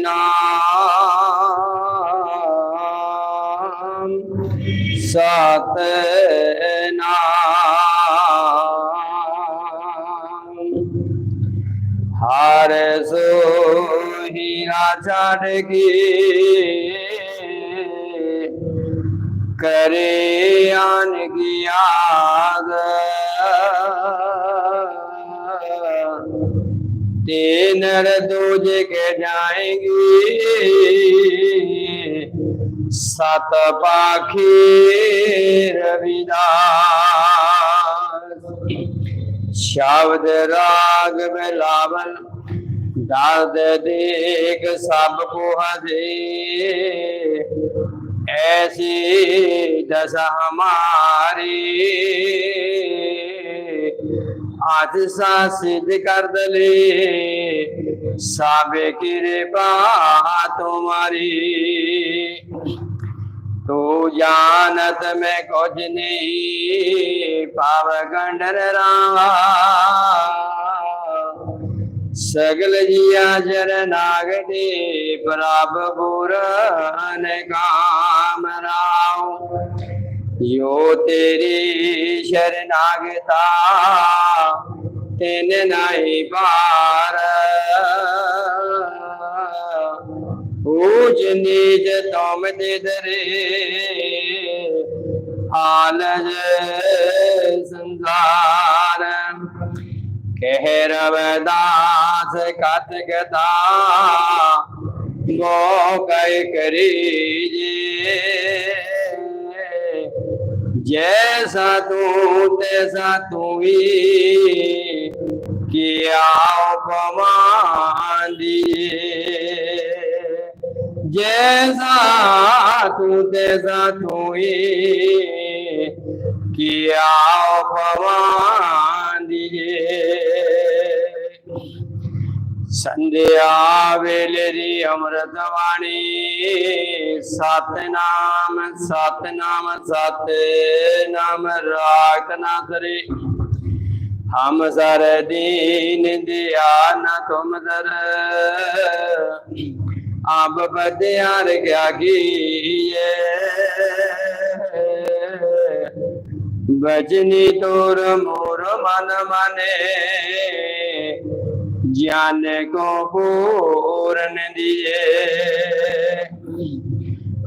नाम। सत नाम हर सो हीरा चढ़गी करे आन की नर दूज के जाएँगे। सत पाखी रविदास। शब्द राग में बिलावल दर्द देख सबको हदे ऐसी दशा हमारी। आज सा सिद्ध कर दले साबे कृपा तुम्हारी। तू जानत में कुछ नहीं, पाव गंडर सगल जिया जर नागदे प्रभ बुरन काम राव यो तेरी शरणागता तेन नहीं पार पूज निज तुम दरे आलज संसार। कह रवदास कत गदा, गो कह करीजे। ਜੈਸਾ ਤੂੰ ਤੈਸਾ ਤੂੰ ਵੀ ਕੀਆ ਪਵਾਂਦੀ ਜੈਸਾ ਤੂੰ ਤੈਸਾ ਤੂੰ ਵੀ ਕੀਆ ਪਵਾਂਦੀ ਸੰਧਿਆ ਵੇਲੇ ਦੀ ਅੰਮ੍ਰਿਤ ਬਾਣੀ ਸਤਨਾਮ ਸਤਨਾਮ ਸਤਨਾਮ ਰਾਖ ਨਾ ਕਰੇ। ਹਮ ਸਰ ਦੀਨ ਦਿਆ ਨਾ ਤੁਮ ਦਰ ਆਬ ਬਦਿਆ ਰਖਿਆ ਕੀਏ। ਬਜਨੀ ਤੋਰ ਮੋਰ ਮਨ ਮਨੇ। ज्ञान को पूर्ण दिए।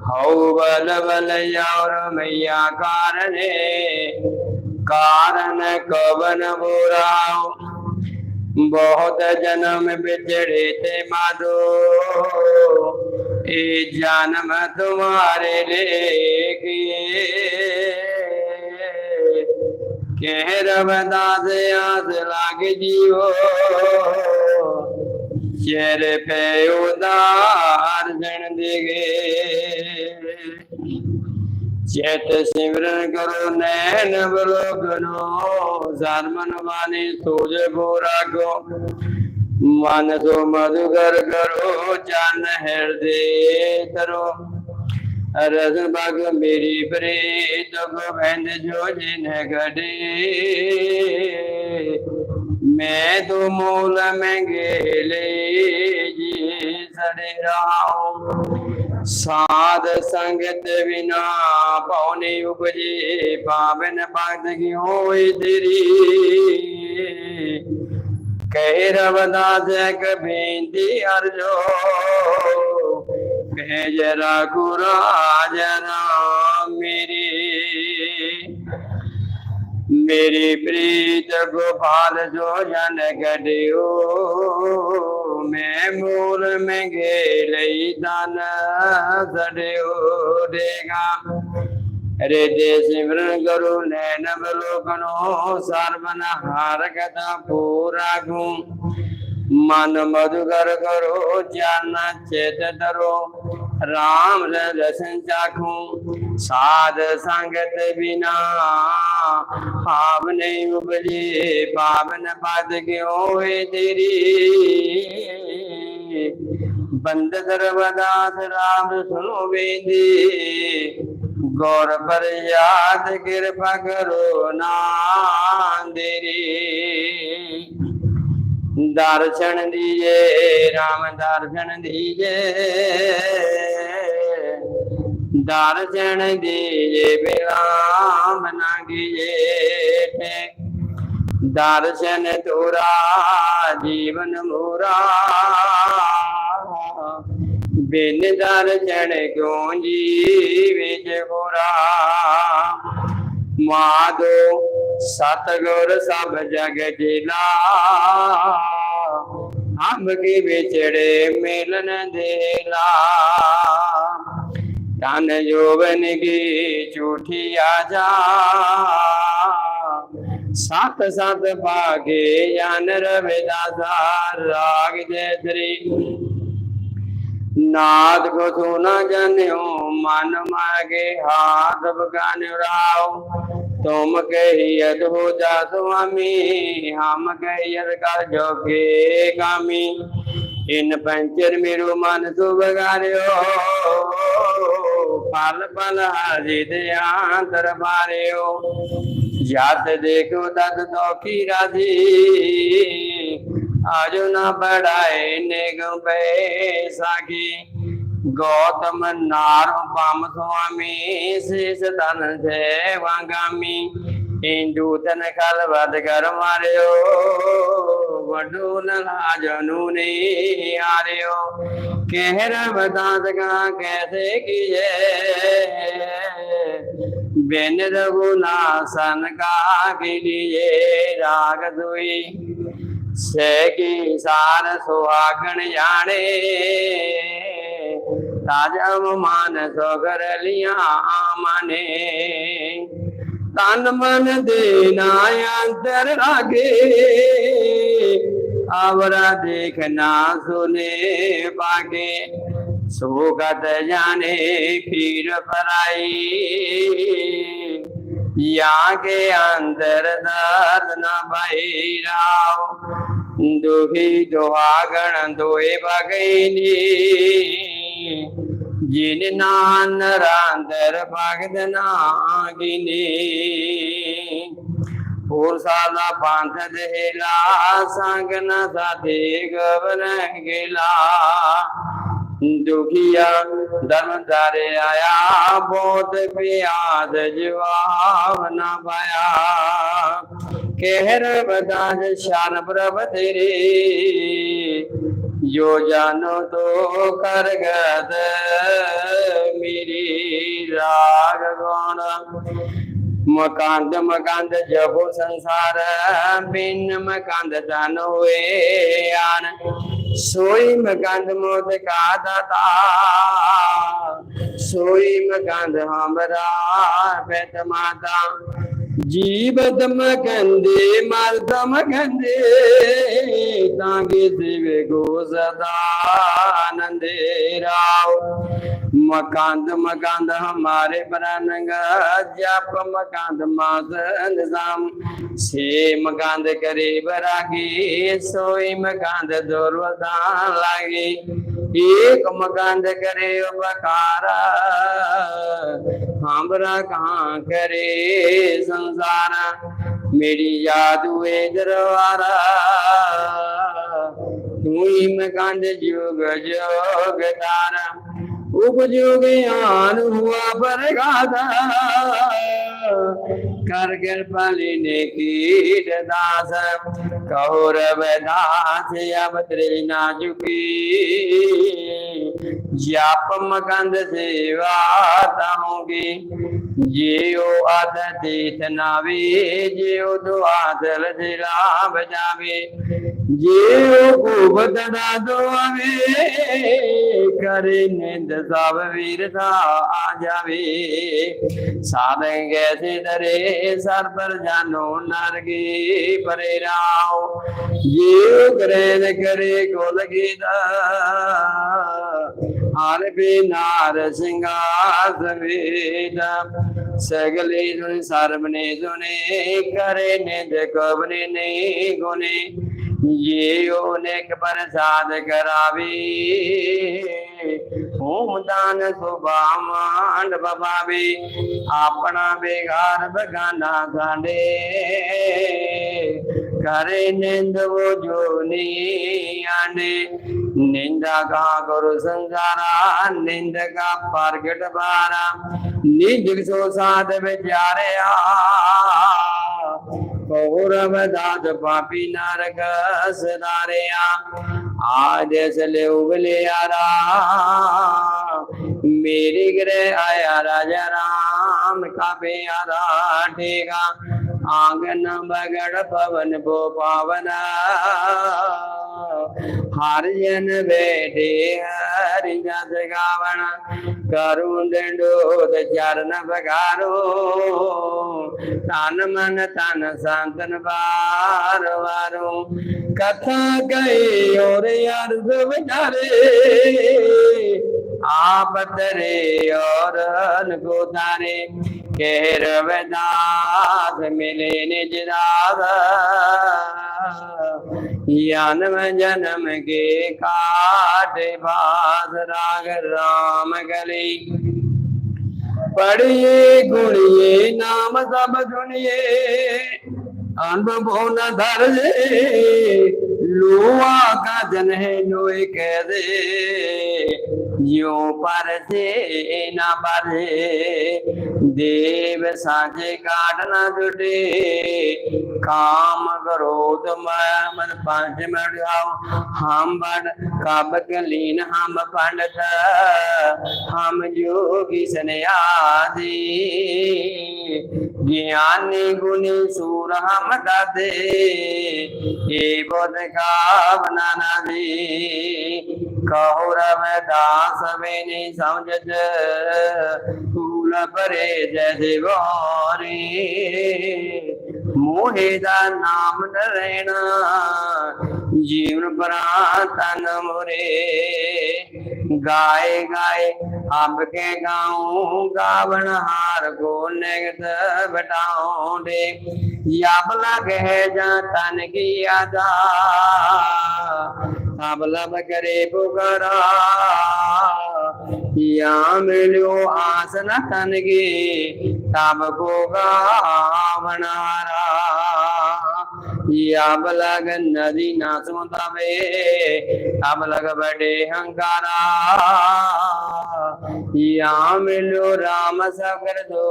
हौ बल बल और मैया कारण कारण कवन बुराओ बहुत जन्म बिछड़े थे माधो ए जन्म तुम्हारे लेके कह ਕਹਿ ਰਵਦਾਸ ਆਸ ਲਾਗ ਜੀਓ। ਚਿਰ ਪੈ ਉਦਾਰ ਜਣ ਦੇਗੇ ਚੇਤ ਸਿਮਰਨ ਕਰੋ ਨੈਣ ਬਲੋਗਨੋ ਜ਼ਰਮਨ ਵਾਨੇ ਸੋਜ ਬੋ ਰਾਗੋ ਮਨ ਤੋਂ ਮਧੁਗਰ ਕਰੋ ਜਨ ਹਿਰਦੇ ਕਰੋ ਰਸ ਬਾਗ ਮੇਰੀ ਪ੍ਰੀਤ ਗੋਬਿੰਦ ਜੋ ਜਿਨ ਘੜੇ ਮੈਂ ਤੋ ਮੂਲ ਮੰਗੇ ਲਈ ਜੀ, ਸੜੇ ਰਾਉ ਸਾਧ ਸੰਗਤ ਬਿਨਾ ਪਉਨੇ ਉਪਜੇ, ਪਾਵਨ ਭਗਤ ਕੀ ਹੋਈ ਤੇਰੀ ਕਹਿ ਰਵਦਾਸ ਕਬੀਂਦੀ ਅਰਜੋ। कह जरा कुराज राम मेरी मेरी प्रीत गोपाल जो जन गड्यो मैं मूल में गेलई तन सड्यो देगा रे दे सिमरन करो नैन बलोकनो सर्वन हार कथा पूरा ਮਨ ਮਧੁਗਰ ਕਰੋ, ਜਨ ਚੇਤ ਧਰੋ RAM ਰਸਨ ਚਾਖੂ, ਸਾਧ ਸੰਗਤ ਬਿਨਾ। ਭਾਵ ਨਹੀਂ ਉਬਜੇ ਪਾਵਨ ਪਦ ਕਿਉ ਹੋਏ ਤੇਰੀ? ਬੰਦ ਸਰਵਦਾਸ RAM ਸੁਨੋ ਵੇਂਦੀ। ਗੌਰ ਪਰ ਯਾਦ ਕਿਰਪਾ ਕਰੋ ਨਾ ਦੇਰੀ ਦਰਸ਼ਨ ਦੀਏ RAM ਦਰਸ਼ਨ ਦੀਏ। ਦਰਸ਼ਨ ਦੀਏ, ਬਿਰਾਮ ਨਾ ਕੀਏ ਦਰਸ਼ਨ ਤੋਰਾ ਜੀਵਨ ਮੋਰਾ। ਬਿਨ ਦਰਸ਼ਨ ਕਿਉਂ ਜੀਵੇ ਜਗੋਰਾ ਮਾਦੋ सतगुर सब जग जिला हम की बिछड़े मिलन देला। धन जोवन की झूठिया जा। सात सात पागे जान रविदासा राग जय श्री नाद गो न जनियो, मन मागे हाथ भगाने राव। तुम कहियत हो जा स्वामी, हम कहियत कर जो के कामी। इन पंचर मेरो मन तो सु बगारियो पल पल हाजी दयांतर मारियो जात देखो तद तो की राधी। ਰਾਜੀ ਨਾ ਬੜਾਏ ਨਿਗਮ ਪੈ ਸਾਗੀ ਗੌਤਮ ਨਾਰ ਪਮ ਸੁਆਮੀ, ਸਿਸ ਤਨ ਸੇ ਵਾਗਾਮੀ। ਇੰਦੂ ਤਨ ਕਲ ਵਦ ਕਰ ਮਾਰਿਓ, ਵਡੂ ਨਲਾਜ ਨੂੰ ਨੀ ਆਰਿਓ ਕਹਿਰ ਬਦਾਤ ਕਾ ਕੈਸੇ ਕੀਏ ਬਿਨ ਰਘੁਨਾਸਨ ਕਾ ਕੀਏ ਰਾਗ ਦੁਈ ਸੇ ਕੀ ਸਾਰ ਸੁਹਾਗਣ ਜਾਣੇ ਤਾਜ ਅਵਮਾਨ ਸੋਗਰ ਲਿਆ ਆਮਨੇ ਤਨ ਮਨ ਦੇ ਨਾ ਅੰਤਰ ਰਾਗੇ ਆਵਰਾ ਦੇਖਣਾ ਸੁਨੇ ਪਾਗੇ ਸੋਗਤ ਜਾਣੇ ਪੀਰ ਪਰਾਈ या के अंदर दर्द न बहिराओ दुही दुहागण दुहे बगैनी जिन नान रांदर भगत नागिनी पुरसा दा पंथ देला संग न सा देग बरंगिला दुखिया धन धरे आया, बोध प्याद न पाया। केहर बदाज शान प्रभ तेरे जो जानो तो करगत मेरी राग गौण ਮਕਾਂਦ ਮਕਾਂਦ ਜਬੋ ਸੰਸਾਰ, ਬਿਨ ਮਕਾਂਦ ਤਨ ਹੋਏ ਆਨ ਸੋਈ ਮਕਾਂਦ ਮੋਤ ਕਾ ਦਾਤਾ, ਸੋਈ ਮਕਾਂਦ ਹਮਰਾ ਬੇਤ ਮਾਤਾ। जीव दम कंदे मल दम कंदे तांगे देवे गो सदानंदे राव। मकांद मकांद हमारे प्राणंग जाप मकांद मास निज़ाम। से मकांद करे बरागे, सोई मकांद दुर्वदान लागे। एक मकांद करे उपकारा, हमरा कहाँ करे ਸੰਸਾਰ ਮੇਰੀ ਯਾਦ ਹੋਏ ਦਰਵਾਰਾ ਤੂੰ ਹੀ ਮਗੰਡ ਜੁਗ ਜੋਗਦਾਰ। उपजुगियान हुआ पर कर करगिल पलिने की दास, कौरव दास अब त्रिना चुकी जाप मकंद सेवा तमुगी। जियो अद तीत नावे, जियो दुआदल जिला बजावे। जियो खूब ददा दो करे निंद सब वीरता आ जावे साधन कैसे धरे सर पर जानो नर गे परे राव जीव करे न करे गोल हर हार बिनार सिंगार सगले सुन, सर्वने सुने, करे ने जकबने नहीं गुने। જીવને પ્રસાદ કરાવી હું દાન શોભા માંડ બબાવી આપણા બેગાર બગાના ગાંડે કરે નિંદવો જોની અને નિંદા કા ગુરુ સંસારા નિંદ કા પ્રગટ બારા નિજ સો સાધ વિચારે આ કૌરવ દાદ પાપી નારગા पापी नरक सदारिया आदेश ले उगले यारा। मेरे ग्रह आया राजा राम का प्यारा ठेगा आंगन बगड़ पवन बो पावना हर जन बैठे हरि जस गावण करुण दंडोत चरण बगारो तन मन तन संतन बार वारो कथा गई और यार विचारे आप तरे और को तारे कह मिले निज जन्म जन्म के काट बास राग राम गली। पढ़िए, गुणिए, नाम सब सुनिए, अनुभव न धर लोआ का जन है लोए कह दे यो पर से न बरे। देव साझे काट न जुटे। काम करो तुम मन पाँच मड़ाओ हम बड़ कब कलीन, हम पंडित। हम योगी सन्यासी। ज्ञानी गुणी सूर हम दादे ये बोध का बनाना दे कहो रमदास ਸਵੇ ਨਹੀਂ ਸਮਝਤ ਕੂਲ ਪਰੇ ਜੈ ਦਿਵਾਰੀ। ਮੋਹੇ ਦਾ ਨਾਮ ਨਰੈਣਾ ਜੀਵਨ ਪ੍ਰਾਨ ਤਨ ਮੁਰੇ। ਗਾਏ ਗਾਏ अब के गाऊं, गावन हार नेगत बटाऊं दे। याब लग है जा तन की यादा अब लब करे पुकारा। या मिलो आसन तन की तब को गावनारा अब लग नदी ना समुदावे अब लग बड़े हंकारा। యామిలు రామ సగరదు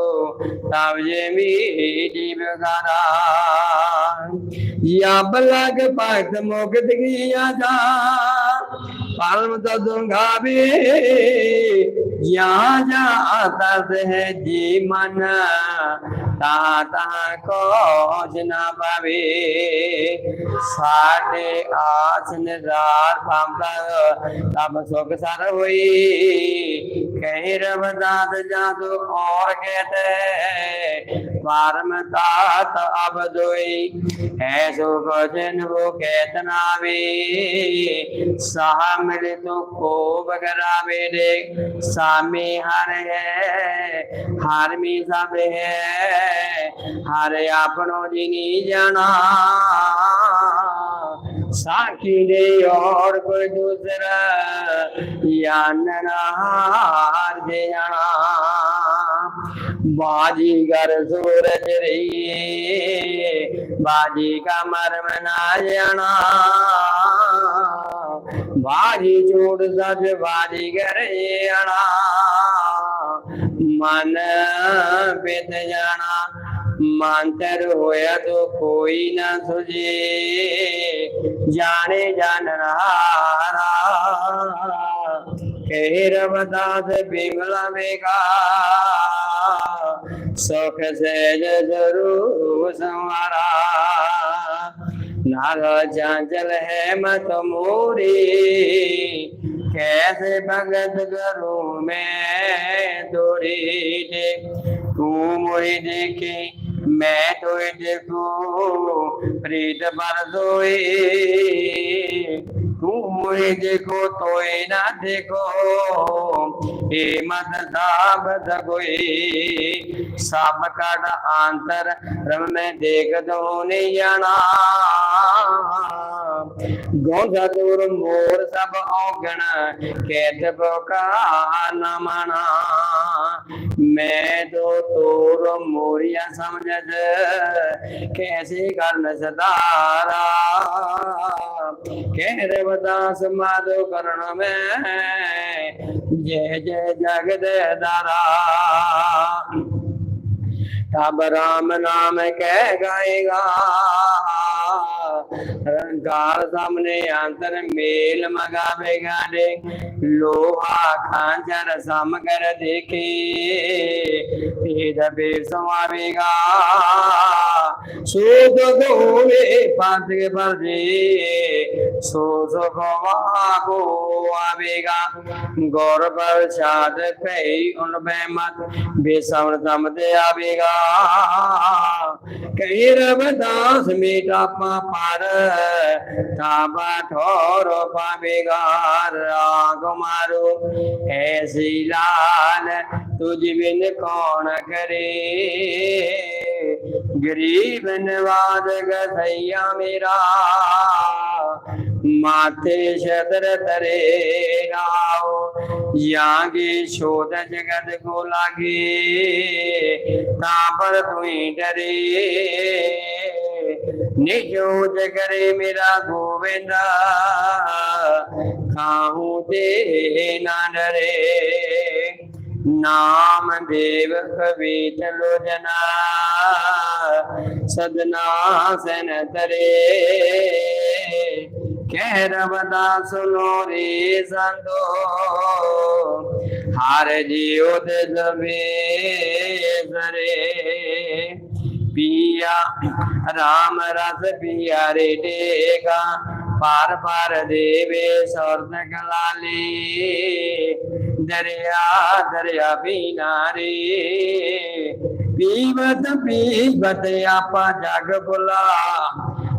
తావజేమి దీపగారా యా బలాగ పాత మోగదిగియాదా పాల్మతో దొంగాబీ पाठ मुक्त किया जा पालम तो दूंगा भी यहाँ जा आता है जी मन ताता को ना पावे साढ़े आठ निजार पामता तब सुख सर हुई कहीं रबदात जादू और कहते पारम तात अब दोई है सुख जिन वो कहतना भी साह मिले तो को बगरा बेरे सामी हर है, हर मी सब है। हर आपनो जिनी जाना, साखी दे और कोई दूसरा यान हार दे जाना। बाजीगर सूरज रही बाजी का मर्म ना जाना। बाजी चूड़ सच बाजी करे मन बित जाना, मांतर होया तो कोई ना सुझे। जाने जान रहा कह रमदास बिमला बेगा सुख सहज ज़रूर संवारा। ਨਾਰਾ ਜਾਂਜਲ ਹੈ ਮਤ ਮੋਰੀ, ਕੈਸੇ ਭਗਤ ਕਰੂੰ ਮੈਂ ਦੋਰੀ ਦੇ ਤੂੰ ਮੋਈ ਦੇਖੇ, ਮੈਂ ਤੋਏ ਦੇਖੂ, ਪ੍ਰੀਤ ਬਰ ਦੋਏ मुझे देखो तो ना देखो हे मत साबत कोई सब कट आंतर रम में देख दो नहीं जाना गौसा दूर मोर सब औगण कैत का न मना मैं तो तोर मोरिया समझत कैसे करन सदारा माधो करण में। जय जय जगद ਤਬ RAM ਨਾਮ ਕਹਿ ਗਾਏਗਾ। ਰੰਗਾਲ ਸਾਹਮਣੇ ਅੰਦਰ ਮੇਲ ਮਗਾਵੇਗਾ ਨੇ। ਲੋਹਾ ਖਾਂਜਰ ਸਮ ਕਰ ਦੇਖੇ, ਤੇਜ ਬੇ ਸਮਾਵੇਗਾ ਸੋਗ ਗੋਵੇ ਪੰਥ ਕੇ ਪਰਦੇ ਸੋ ਸੁਖਵਾ ਕੋ ਆਵੇਗਾ। ਗੌਰ ਪ੍ਰਸ਼ਾਦ ਭਈ ਉਨ ਬਹਿਮਤ, ਬੇਸਵਰ ਸਮਦੇ ਆਵੇਗਾ। कही रवदास मीठा पापार ताबा ठोर पावेगा राग मारो ऐसी लाल तुझ बिन कौन करे? गरीब नवाज़ गैया मेरा ਮਾਤੇ ਸ਼ਦਰ ਤਰੇ ਰਾਓ ਯਾਗੇ ਸ਼ੋਧ ਜਗਤ ਕੋ ਲਾਗੇ, ਤਾਂ ਪਰ ਤੁਹੀ ਡਰੇ। ਨਿਜੋ ਜਗਰੇ ਮੇਰਾ ਗੋਵਿੰਦਾ ਕਾਹੂ ਦੇ ਨਾ ਡਰੇ। ਨਾਮ ਦੇਵ ਕਵੀਤ ਲੋਜਨਾ ਸਦਨਾ ਸਨ ਤਰੇ। ਕਹਿਰਵ ਦਾਸ ਲੋਰੇ ਸੰਦੋ ਹਰ ਜੀਉ ਦੇ ਜਵੇ ਜ਼ਰੇ ਪੀਆ RAM ਰਸ ਪੀਆ ਰੇ ਟੇਗਾ ਪਾਰ ਪਾਰ ਦੇਵੇ ਸਵਰਨ ਕਲਾਲੇ। ਦਰਿਆ ਦਰਿਆ ਬਿਨਾਰੇ ਪੀਵਤ ਪੀਵਤ ਆਪਾ ਜਗ ਬੁਲਾ।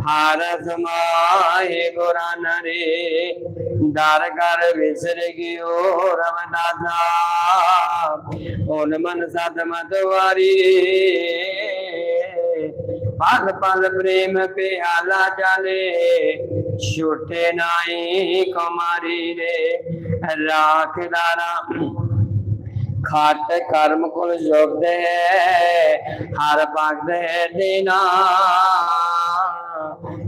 जग बुला हार समाए गुरान रे दार कर विसर गयो रमदासा ओन मन सत मतवारी पल पल प्रेम पे आला चाले छूटे नाई कुमारी रे। राखदारा खाट कर्म कुल जोगद हर भगत देना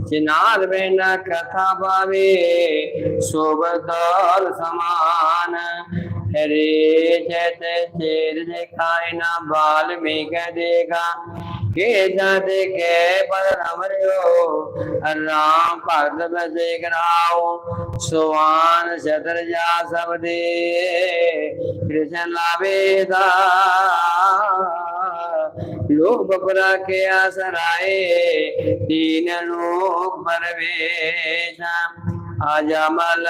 चिनार में न कथा पावे शोभदौर समान रे जैत शेर दिखाए ना बाल में कह देगा के जात के पर हमरियो राम भगत बसे कराओ सुवान शतर जा सब दे। कृष्ण लावेदा लोक बपरा के आसराए। तीन लोक परवेशा। आजमल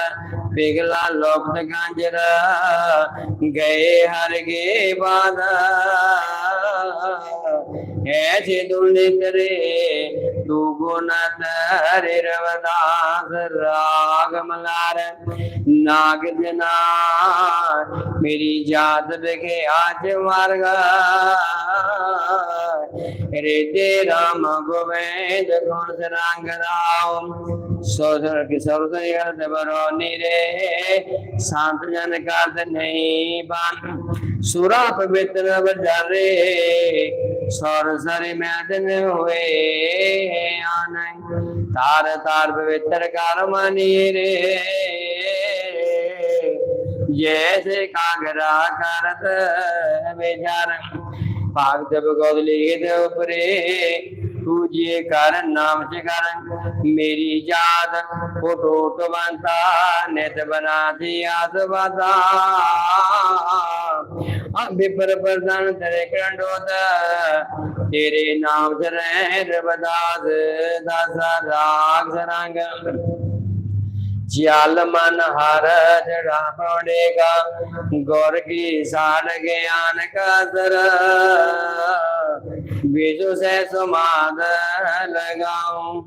पिघला लोक गांजरा गए हर गे बाधा। ऐसे दुलित रे तू गुण तरे राग मेरी जात बेके आज मार्ग रे ते राम गोविंद गुण सरांग राम सोधर की अर्थ बरो नीरे शांत जन का नहीं बान सुरा पवित्र बजारे सरसरी में दिन हुए ਜਾਣੈ ਤਾਰ ਤਾਰ ਪਵਿੱਤਰ ਕਰਮ ਨੀਰੇ ਜੇ ਸੇ ਕਾਗਰਾ ਕਰਤ ਵਿਚਾਰ ਭਾਗ ਜਬ ਗੋਦ ਲੀਦ ਉਪਰੇ। पूजिए कर नाम से कर मेरी जात फ़ोटो तो बनता नित बना दिया बता विपर प्रधान तेरे कंडोद तेरे नाम से रह बदास, दासा राग सरांग ਜਲ ਮਨ ਹਰ ਜੜਾਵਣੇਗਾ ਗੁਰ ਕੀ ਸਾਨ ਗਿਆਨ ਕਾਦਰ। ਬੀਜੋ ਸੇ ਸਮਾਦ ਲਗਾਉ,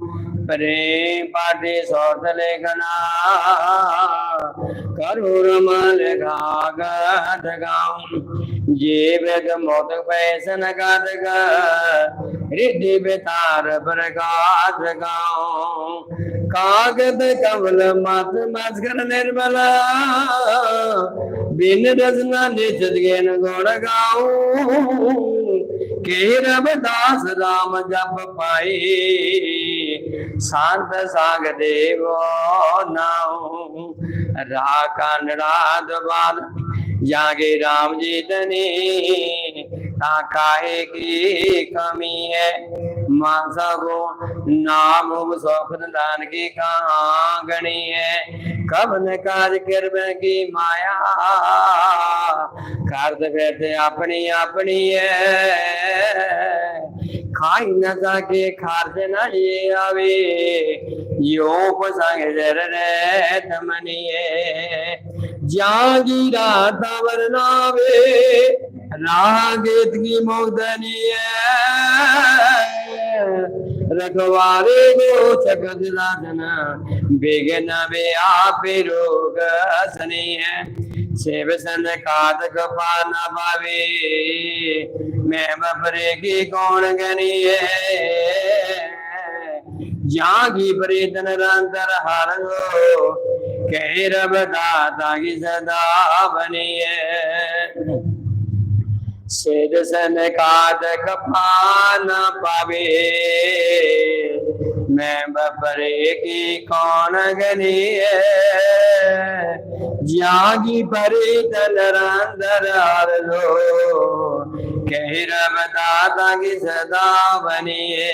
ਪ੍ਰੇਮ ਪਾਟੇ ਸੋਤ ਲੇਖਨਾ। सौत लेखना करूर मल गागत गाऊं जीवक मोदक पैसन गादग रिद्धि बेतार प्रकाश गाओ कागद कमल मत मस्कर निर्मला बिन रचना निश्चित ज्ञान गुण गाऊं के रविदास राम जप पाई शांत साग देव नाऊ राका नराद बाल जागे राम जी धनी। ता काहे की कमी है? मानसा को नाम सौखन दान की कहाँ गणी है? कबन काज कर की माया? करद फिरते अपनी अपनी है। ਖਾਈ ਨਾ ਜਾਗੇ ਖਾਰਦੇ ਨਾ ਇਹ ਆਵੇ ਯੋ ਪਸੰਗ ਜਰ ਰੇ ਤਮਨੀਏ ਜਾਗੀਰਾ ਦਵਰ ਨਾਵੇ ਰਾਗੇਤ ਕੀ ਮੁਗਦਨੀਏ। रखवारे गो चकत लादन बेगन बे आपे रोग सनी है। सेव सन काद कपा न पावे। मैं बपरे की कौन गनी है? जागी प्रीतन रंतर हर कह रब दाता की सदा बनी है। सिर सन काद कपान पावे मैं बपरे की कौन गनी है जागी परी तन रंदर लो कह रब दाता की सदा बनिए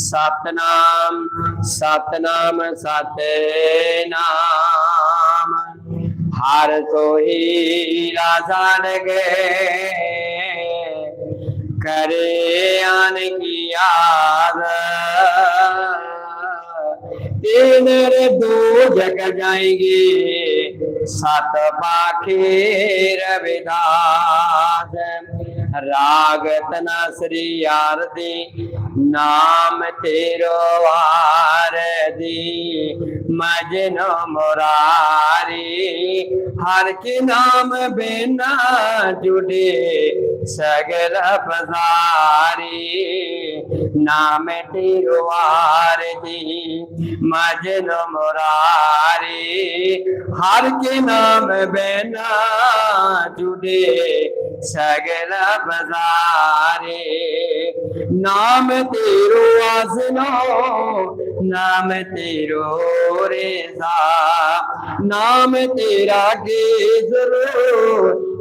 सतनाम सतनाम सतनाम हर तो ही राजान गे करे आन की याद तीन रे दो जग जाएँगे, सत पाखे रविदास। ਰਾਗ ਤਨਾਸਰੀ ਯਾਰ ਦੀ ਨਾਮ ਤੇਰੋ ਵਾਰ ਦੀ ਮਜਨੋ ਮੁਰਾਰੀ, ਹਰ ਕੀ ਨਾਮ ਬਿਨਾ ਜੁੜੇ, ਸਗਲ ਬਜ਼ਾਰੀ। नाम तेरो आरती मजनो मुरारी। हर के नाम बेना जुड़े, सगल पसारी नाम तेरो आसनो, नाम तेरो रेसा। नाम तेरा केसरो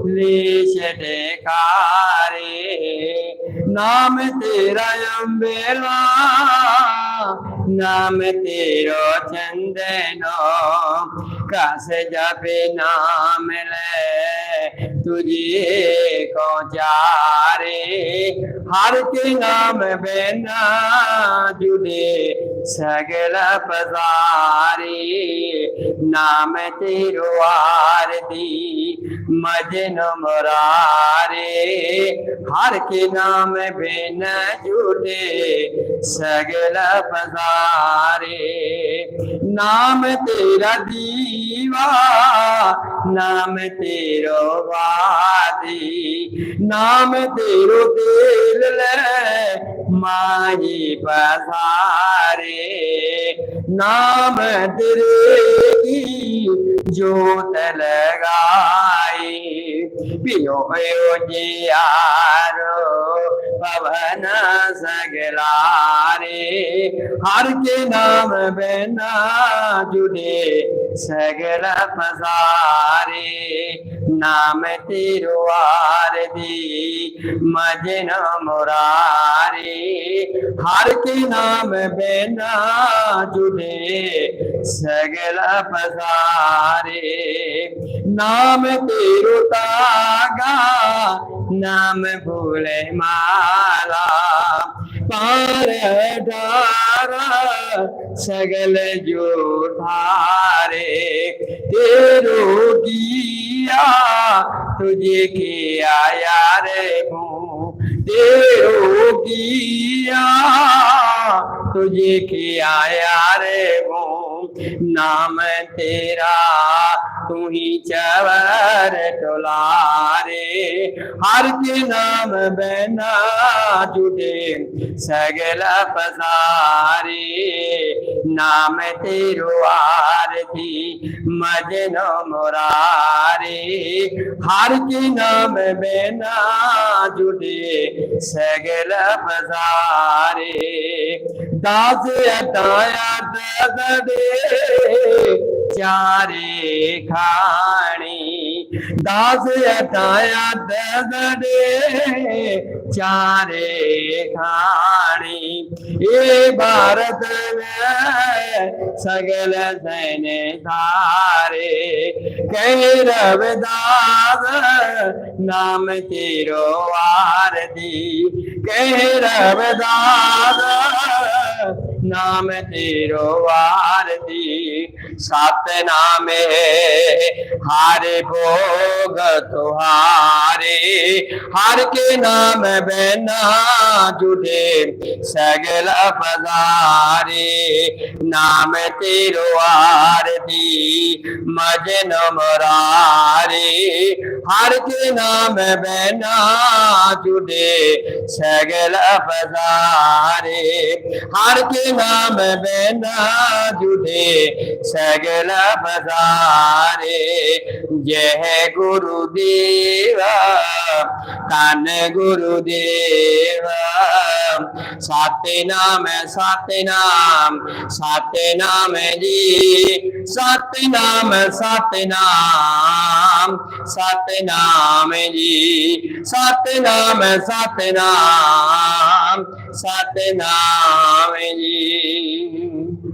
लेश ढेकारे नाम तेरा अम्बेला नाम तेरो चंदनो कस जपे नाम ले। तुझे को चारे, हर के नाम बिना जुड़े, सगल पसारे। नाम तेरो आरती, मजन मुरारे, हर के नाम बिन जुड़े। सगल पसारे नाम तेरा दीवा, नाम तेरो वादी। नाम तेरो तेल ले, माही पसारे नाम तेरे की जोत लगाई। पियो यो जियारो पवन सगलारे हर के नाम बिना जुड़े सगला पसारे। नाम तिरुआर दी मजन मुरारे हर के नाम बिना जुड़े सगल पसारे। नाम तेरो तागा, नाम भूले माला पार डारा सगल जो धारे, तेरो किया तुझे आया रे हूँ। तेरो रोगिया तुझे के आया रे हूँ। नाम तेरा, तू ही चवर टुलारे। हर के नाम बना जुटे सगल पसारे। नाम तेरो आरती मजनो मोरारे। हर के नाम बिना जुटे सगल पसारे। दास दस दे ચારે ખાણી ਦਾਸ ਅਟਾਇਆ ਦਗੜੇ, ਚਾਰੇ ਖਾਣੀ। ਇਹ ਭਾਰਤ ਨੇ ਸਗਲ ਸੈਨੇ ਧਾਰੇ। ਕਹਿ ਰਵਦਾਸ, ਨਾਮ ਤੇਰੋ ਆਰਦੀ ਕਹਿ ਰਵਦਾਸ, ਨਾਮ ਤੇਰੋ ਆਰਦੀ ਸਤ ਨਾਮੇ ਹਾਰੇ ਬੋ भोग तुहारे हर के नाम बिना जुड़े, सगल पधारे नाम तेरो आरती, मजन मरारे, हर के नाम बिना जुड़े, सगल पधारे हर के नाम बिना जुड़े, सगल पधारे जय गुरुदेवा तन गुरुदेवा। साते नाम साते नाम साते नाम जी। साते नाम साते नाम साते नाम जी। साते नाम साते नाम साते नाम जी।